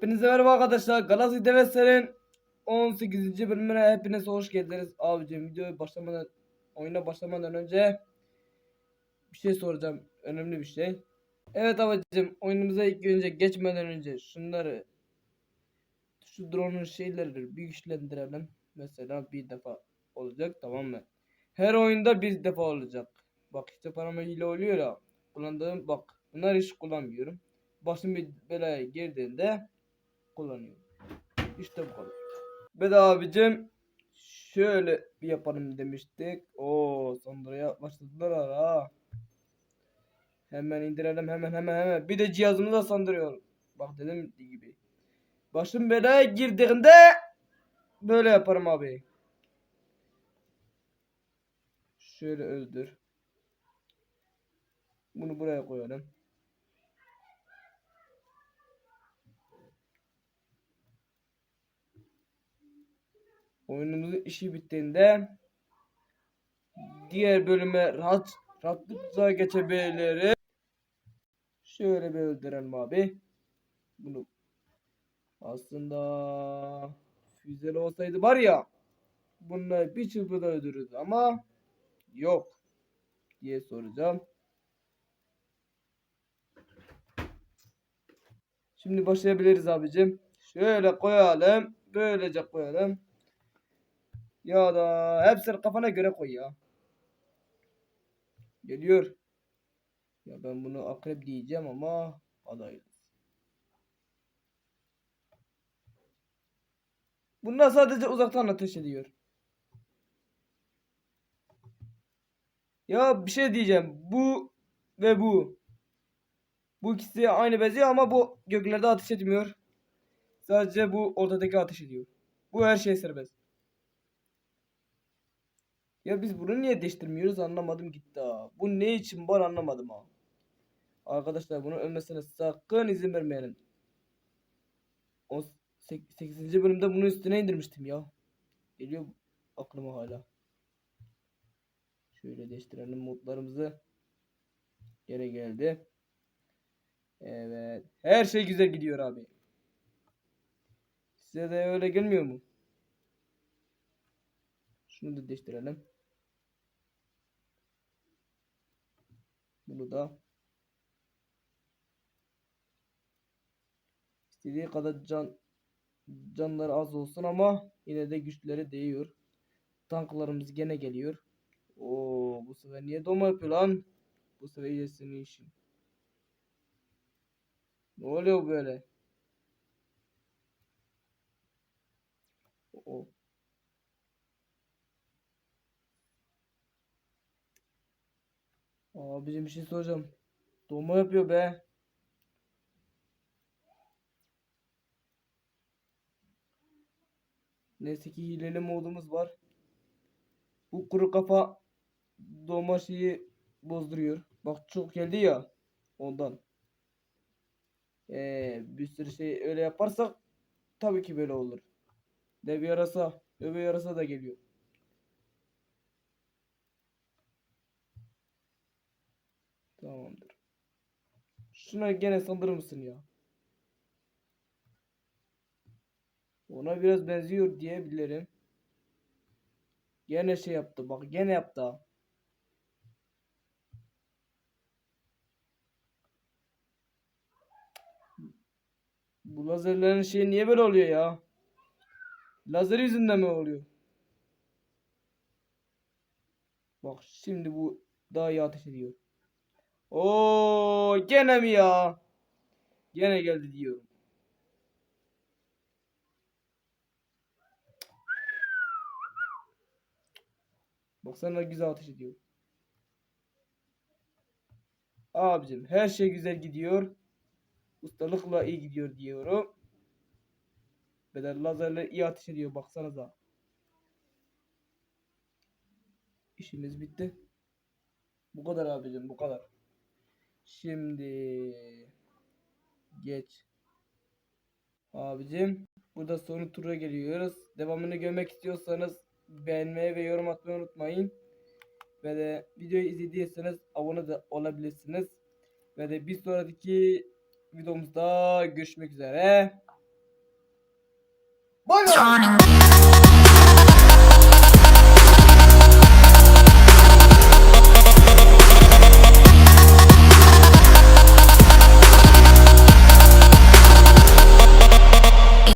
Hepinize merhaba arkadaşlar. Galaxy Devesler'in 18. bölümüne hepiniz hoş geldiniz. Abicim videoya başlamadan oyuna başlamadan önce bir şey soracağım. Önemli bir şey. Evet abicim oyunumuza ilk önce geçmeden önce şunları şu drone'un şeyleri bir. Mesela bir defa olacak tamam mı? Her oyunda bir defa olacak. Bak işte parama hile oluyor ya. Kullandığım bak bunlar hiç kullanmıyorum. Başım bir belaya girdiğinde kullanıyorum. İşte bu kadar. Ve de abicim şöyle bir yapalım demiştik. Oo Sandra'ya başladılar ha. Hemen indirelim hemen hemen hemen. Bir de cihazımı da sandırıyor. Bak dedim gibi. Başım belaya girdiğinde böyle yaparım abi. Şöyle öldür. Bunu buraya koyalım. Oyunumuzun işi bittiğinde diğer bölüme rahat rahatlıkla geçebiliriz. Şöyle bir öldürelim abi. Bunu aslında füzeli olsaydı var ya bunları bir çırpıda öldürürdü ama yok diye soracağım. Şimdi başlayabiliriz abicim. Şöyle koyalım. Böylece koyalım. Ya da hepsini kafana göre koy ya. Geliyor. Ya ben bunu akrep diyeceğim ama adayız. Bunlar sadece uzaktan ateş ediyor. Ya bir şey diyeceğim. Bu ve bu. Bu ikisi aynı benziyor ama bu göklerde ateş etmiyor. Sadece bu ortadaki ateş ediyor. Bu her şey serbest. Ya biz bunu niye değiştirmiyoruz anlamadım gitti ha. Bu ne için var anlamadım ha. Arkadaşlar bunun ölmesine sakın izin vermeyelim. O 8. bölümde bunun üstüne indirmiştim ya. Geliyor aklıma hala. Şöyle değiştirelim modlarımızı. Gene geldi. Evet. Her şey güzel gidiyor abi. Size de öyle gelmiyor mu? Şunu da değiştirelim. Bunu da istediği kadar can canları az olsun ama yine de güçleri değiyor. Tanklarımız gene geliyor. Oo bu sefer niye doma yapıyor lan? Bu sefer iyisini işin. Ne oluyor böyle? O. Abicim bir şey soracağım. Doğma yapıyor be. Neyse ki hileli modumuz var. Bu kuru kafa doğma şeyi bozduruyor. Bak çok geldi ya. Ondan. Ee, bir sürü şey öyle yaparsak tabii ki böyle olur. Dev yarasa, öve yarasa da geliyor. Tamamdır. Şuna gene sandırır mısın ya? Ona biraz benziyor diyebilirim. Gene şey yaptı bak gene yaptı. Bu lazerlerin şeyi niye böyle oluyor ya? Lazer yüzünden mi oluyor? Bak şimdi bu daha iyi ateş ediyor. Oo gene mi ya? Gene geldi diyorum. Baksana güzel ateş ediyor. Abicim her şey güzel gidiyor. Ustalıkla iyi gidiyor diyorum. Bedel lazerle iyi ateş ediyor baksanıza. İşimiz bitti. Bu kadar abicim bu kadar. Şimdi geç. Abicim burada son tura geliyoruz. Devamını görmek istiyorsanız beğenmeyi ve yorum atmayı unutmayın. Ve de videoyu izlediyseniz abone de olabilirsiniz. Ve de bir sonraki videomuzda görüşmek üzere. Turning